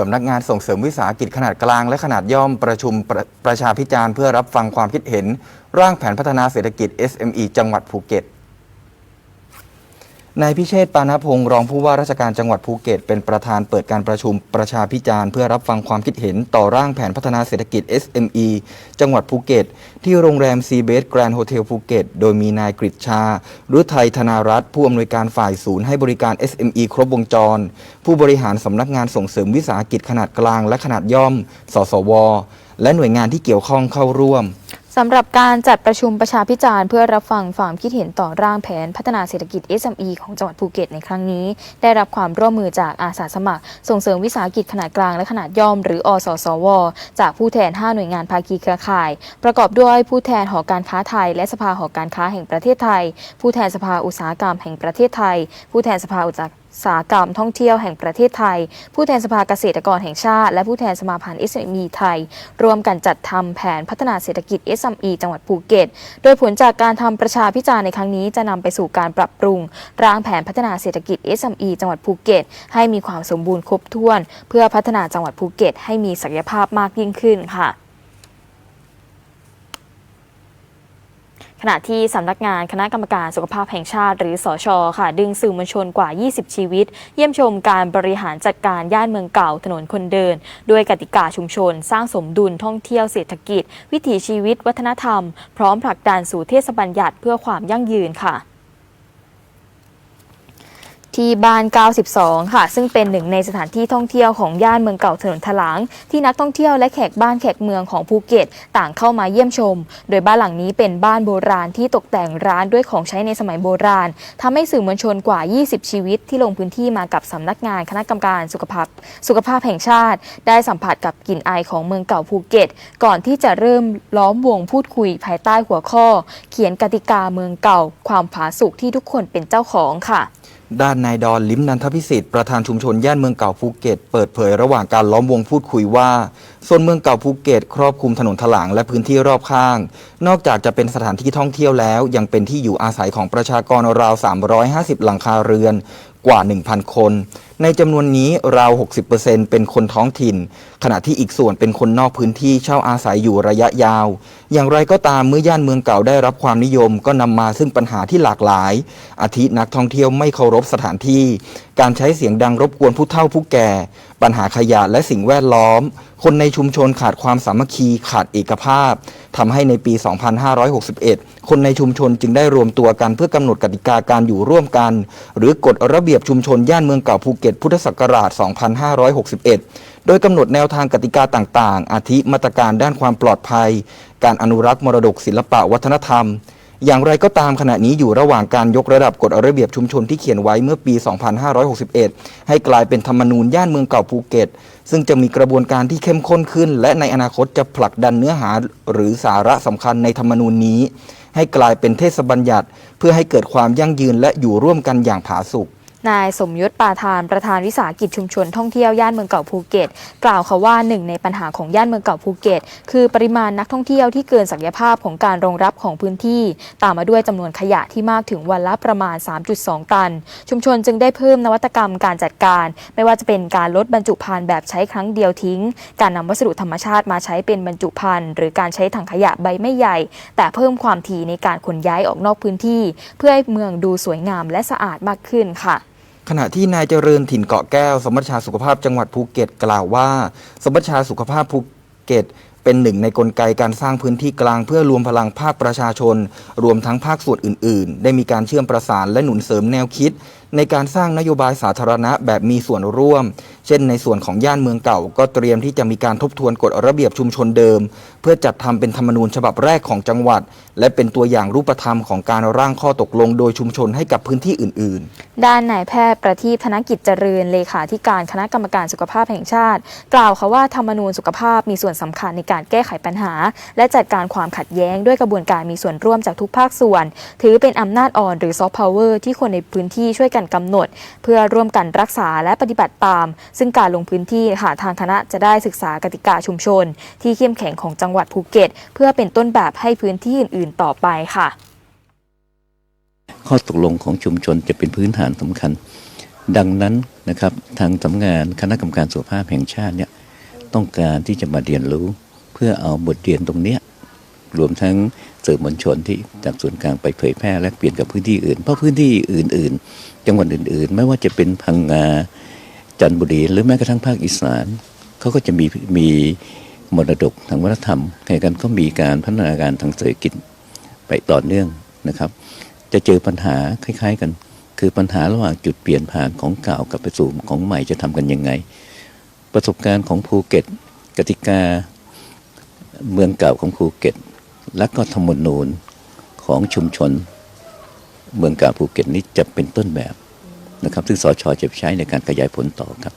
สำนักงานส่งเสริมวิสาหกิจขนาดกลางและขนาดย่อมประชุมประประชาพิจารณ์เพื่อรับฟังความคิดเห็น ร่างแผนพัฒนาเศรษฐกิจ SME จังหวัดภูเก็ต นายพิเชษปานพงศ์รองผู้ว่าราชการจังหวัดภูเก็ต เป็นประธานเปิดการประชุมประชาพิจารณ์เพื่อรับฟังความคิดเห็นต่อร่างแผนพัฒนาเศรษฐกิจ SME จังหวัดภูเก็ต ที่โรงแรมซีเบสแกรนด์โฮเทลภูเก็ต โดยมีนายกฤษชารุไทยธนารัตน์ผู้อำนวยการฝ่ายศูนย์ให้บริการ SME ครบวงจร ผู้บริหารสำนักงานส่งเสริมวิสาหกิจขนาดกลางและขนาดย่อม สสว และหน่วยงานที่เกี่ยวข้องเข้าร่วม สำหรับการจัดประชุมประชาพิจารณ์เพื่อรับฟังความคิดเห็นต่อร่างแผนพัฒนาเศรษฐกิจ SME ของจังหวัดภูเก็ตในครั้งนี้ ได้รับความร่วมมือจากอาสาสมัคร ส่งเสริมวิสาหกิจขนาดกลางและขนาดย่อม หรืออสสว จากผู้แทน 5 หน่วยงานภาคีเครือข่าย ประกอบด้วยผู้แทนหอการค้าไทย และสภาหอการค้าแห่งประเทศไทย ผู้แทนสภาอุตสาหกรรมแห่งประเทศไทย ผู้แทนสภาอุตสาห สาหกรรมท่องเที่ยวแห่งประเทศไทย ผู้แทนสภาเกษตรกรแห่งชาติ และผู้แทนสมาพันธ์ SME ไทย รวมกันจัดทำแผนพัฒนาเศรษฐกิจ SME จังหวัดภูเก็ต โดยผลจากการทำประชาพิจารณ์ในครั้งนี้จะนำไปสู่การปรับปรุง ร่างแผนพัฒนาเศรษฐกิจ SME จังหวัดภูเก็ต ให้มีความสมบูรณ์ครบถ้วน เพื่อพัฒนาจังหวัดภูเก็ต ให้มีศักยภาพมากยิ่งขึ้นค่ะ ขณะที่สำนักงานคณะกรรมการสุขภาพแห่งชาติ หรือสอชอค่ะ ดึงสื่อมวลชนกว่า 20 ชีวิต เยี่ยมชมการบริหารจัดการย่านเมืองเก่าถนนคนเดิน ด้วยกติกาชุมชน สร้างสมดุลท่องเที่ยวเศรษฐกิจ วิถีชีวิต วัฒนธรรม พร้อมผลักดันสู่เทศบัญญัติเพื่อความยั่งยืนค่ะ ที่บ้าน 92 ค่ะ ซึ่งเป็นหนึ่งในสถานที่ท่องเที่ยวของย่านเมืองเก่าถนนถลาง ที่นักท่องเที่ยวและแขกบ้านแขกเมืองของภูเก็ต ต่างเข้ามาเยี่ยมชม โดยบ้านหลังนี้เป็นบ้านโบราณที่ตกแต่งร้านด้วยของใช้ในสมัยโบราณทำให้สื่อมวลชนกว่า 20 ชีวิต ที่ลงพื้นที่มากับสำนักงานคณะกรรมการสุขภาพสุขภาพแห่งชาติ ได้สัมผัสกับกลิ่นอายของเมืองเก่าภูเก็ต ก่อนที่จะเริ่มล้อมวงพูดคุยภายใต้หัวข้อ เขียนกติกาเมืองเก่า ความผาสุกที่ทุกคนเป็นเจ้าของค่ะ ด้านนายดอนลิ้มนันทพิสิทธิ์ประธานชุมชนย่านเมืองเก่าภูเก็ตเปิดเผยระหว่างการล้อมวงพูดคุยว่าโซนเมืองเก่าภูเก็ตครอบคลุมถนนถลางและพื้นที่รอบข้าง นอกจากจะเป็นสถานที่ท่องเที่ยวแล้ว ยังเป็นที่อยู่อาศัยของประชากรราว 350 หลังคาเรือนกว่า 1,000 คน ในจำนวนนี้ราว 60%เป็นคนท้องถิ่น ขณะที่อีกส่วนเป็นคนนอกพื้นที่เช่าอาศัยอยู่ระยะยาว อย่างไรก็ตามเมื่อย่านเมืองเก่าได้รับความนิยม ก็นำมาซึ่งปัญหาที่หลากหลาย อาทินักท่องเที่ยวไม่เคารพสถานที่ การใช้เสียงดังรบกวนผู้เฒ่าผู้แก่ ปัญหาขยะและสิ่งแวดล้อม คนในชุมชนขาดความสามัคคีขาดเอกภาพทำให้ในปี 2561 คนในชุมชนจึงได้รวมตัวกันเพื่อกำหนดกติกาการอยู่ร่วมกัน หรือกฎระเบียบชุมชนย่านเมืองเก่าภูเก็ตพุทธศักราช 2561 โดยกำหนดแนวทางกติกาต่างๆ อาทิมาตรการด้านความปลอดภัย การอนุรักษ์มรดกศิลปะวัฒนธรรม อย่างไรก็ตามขณะนี้อยู่ระหว่างการยกระดับกฎระเบียบชุมชนที่เขียนไว้เมื่อปี 2561 ให้กลายเป็นธรรมนูญย่านเมืองเก่าภูเก็ต ซึ่งจะมีกระบวนการที่เข้มข้นขึ้น และในอนาคตจะผลักดันเนื้อหาหรือสาระสำคัญในธรรมนูญนี้ ให้กลายเป็นเทศบัญญัติ เพื่อให้เกิดความยั่งยืนและอยู่ร่วมกันอย่างผาสุก นายสมยศปาทานประธานวิสาหกิจชุมชนท่องเที่ยวย่านเมืองเก่าภูเก็ต กล่าวค่ะว่าหนึ่งในปัญหาของย่านเมืองเก่าภูเก็ต คือปริมาณนักท่องเที่ยวที่เกินศักยภาพของการรองรับของพื้นที่ ตามมาด้วยจำนวนขยะที่มากถึงวันละประมาณ 3.2 ตัน ชุมชนจึงได้เพิ่มนวัตกรรมการจัดการ ไม่ว่าจะเป็นการลดบรรจุภัณฑ์แบบใช้ครั้งเดียวทิ้ง การนำวัสดุธรรมชาติมาใช้เป็นบรรจุภัณฑ์หรือการใช้ถังขยะใบไม่ใหญ่ แต่เพิ่มความถี่ในการขนย้ายออกนอกพื้นที่ เพื่อให้เมืองดูสวยงามและสะอาดมากขึ้นค่ะ ขณะที่นายเจริญถิ่นเกาะแก้ว สมบัชชาสุขภาพจังหวัดภูเก็ตกล่าวว่า สมบัชชาสุขภาพภูเก็ตเป็นหนึ่งในกลไกการสร้างพื้นที่กลางเพื่อรวมพลังภาคประชาชน รวมทั้งภาคส่วนอื่น ๆ ได้มีการเชื่อมประสานและหนุนเสริมแนวคิด ในการสร้างนโยบายสาธารณะแบบมีส่วนร่วม ช่นในส่วนของย่านเมืองเก่า ก็เตรียมที่จะมีการทบทวนกฎระเบียบชุมชนเดิม เพื่อจัดทำเป็นธรรมนูญฉบับแรกของจังหวัด และเป็นตัวอย่างรูปธรรมของการร่างข้อตกลงโดยชุมชนให้กับพื้นที่อื่น ๆ ด้านนายแพทย์ประทีปธนกิจเจริญเลขาธิการคณะกรรมการสุขภาพแห่งชาติ กล่าวค่ะว่าธรรมนูญสุขภาพมีส่วนสำคัญในการแก้ไขปัญหา และจัดการความขัดแย้งด้วยกระบวนการมีส่วนร่วมจากทุกภาคส่วน ถือเป็นอำนาจอ่อนหรือซอฟต์พาวเวอร์ที่คนในพื้นที่ช่วยกันกำหนด เพื่อร่วมกันรักษาและปฏิบัติตามซึ่งการลงพื้นที่ค่ะทางคณะจะได้ศึกษากติกาชุมชน ที่เข้มแข็งของจังหวัดภูเก็ต เพื่อเป็นต้นแบบให้พื้นที่อื่น ๆ ต่อไปค่ะ ข้อตกลงของชุมชนจะเป็นพื้นฐานสำคัญ ดังนั้นนะครับทางสำนักงานคณะกรรมการสุขภาพแห่งชาติเนี่ยต้องการที่จะมาเรียนรู้ เพื่อเอาบทเรียนตรงเนี้ยรวมทั้งสื่อมวลชนที่จากส่วนกลางไปเผยแพร่และเปลี่ยนกับพื้นที่อื่น เพราะพื้นที่อื่น ๆ จังหวัดอื่น ๆ ไม่ว่าจะเป็นพังงา จันทบุรี หรือแม้กระทั่งภาคอีสานเขาก็จะมีมีมรดกทางวัฒนธรรมใครกันก็มีการพัฒนาการทางเศรษฐกิจไปต่อเนื่องนะครับ จะเจอปัญหาคล้าย ๆ กัน คือปัญหาระหว่างจุดเปลี่ยนผ่านของเก่ากับไปสู่ของใหม่จะทำกันยังไง ประสบการณ์ของภูเก็ต กติกาเมืองเก่าของภูเก็ต และก็ธรรมนูญของชุมชน เมืองเก่าภูเก็ตนี้จะเป็นต้นแบบ นะครับซึ่งสชจะใช้ในการขยายผลต่อครับ